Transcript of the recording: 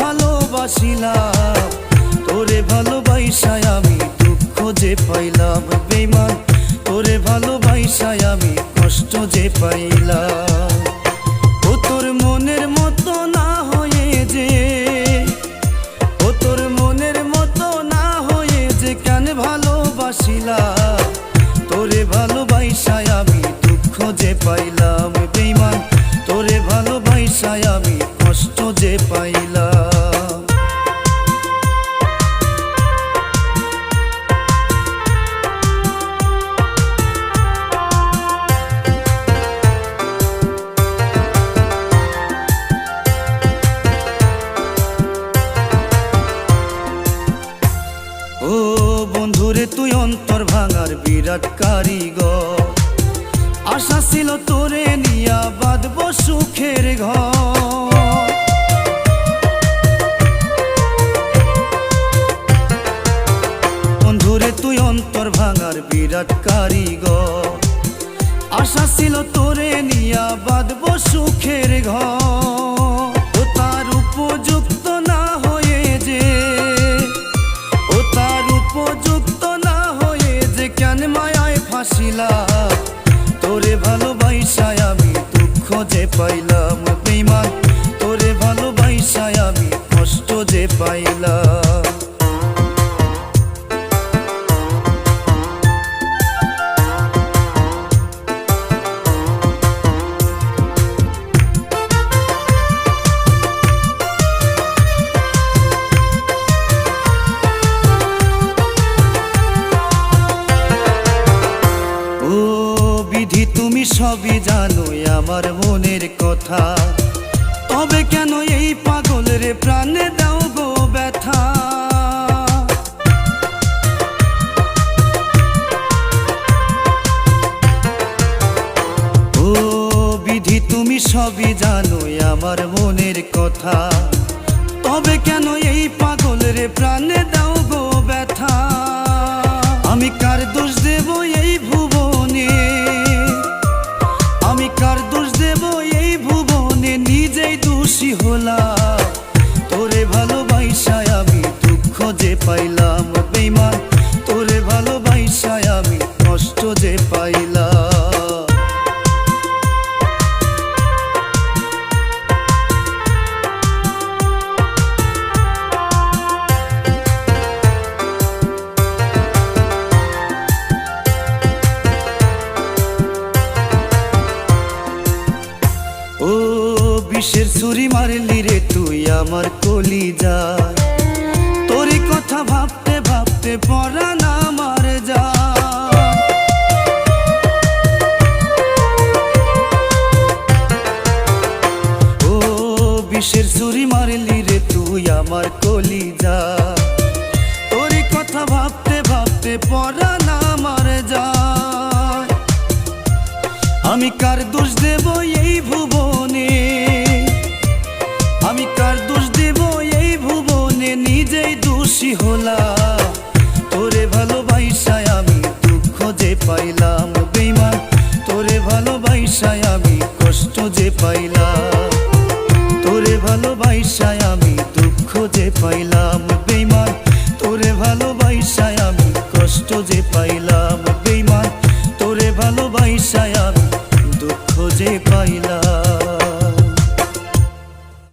ভালোবাসিলাম। তোরে ভালোবাসায় আমি দুঃখ যে পাইলাম বেমান তোরে ভালোবাসায় আমি কষ্ট যে পাইলাম। ও তোর মনের মতো না হয়ে যে, ও তোর মনের মতো না হয়ে যে কেন ভালোবাসিলাম? তোরে ভালোবাসায় আমি দুঃখ যে পাইলাম। তুই অন্তর ভাঙার বিরাট কারিগর। আশা ছিল তোরে নিয়া বাঁধব সুখের ঘর। তুই অন্তর ভাঙার বিরাট কারিগর। আশা ছিল তোরে নিয়া বাঁধব সুখের ঘর। ফাঁসিলা তোরে ভালোবাইসায় আমি দুঃখ যে পাইলাম। তুমি সবই জানো আমার মনের কথা। তবে কেন এই পাগল রে প্রাণে দাও গো ব্যথা? ও বিধি, তুমি সবই জানো আমার মনের কথা। তবে কেন এই পাগল রে প্রাণে দাও গো ব্যথা? দোষী হলাম। তোরে ভালোবাসায় আমি দুঃখ যে পাইলাম বেমান তোরে ভালোবাসায় আমি কষ্ট যে পাইলাম। বিষের ছুরি মারলি রে তুই আমার কলি যায় তোরই কথা ভাবতে ভাবতে পরাণ আমার যা। ও বিষের ছুরি মারলি রে তুই আমার কলি যা তোরই কথা ভাবতে ভাবতে পরাণ আমার যা। আমি কার দোষ দেব দোষী হলাম তোরে ভালোবাসায় আমি দুঃখ যে পাইলাম বেমান তোরে ভালোবাসায় আমি কষ্ট যে পাইলাম। তোরে ভালোবাসায় আমি দুঃখ যে পাইলাম বেমান তোরে ভালোবাসায় আমি কষ্ট যে পাইলাম।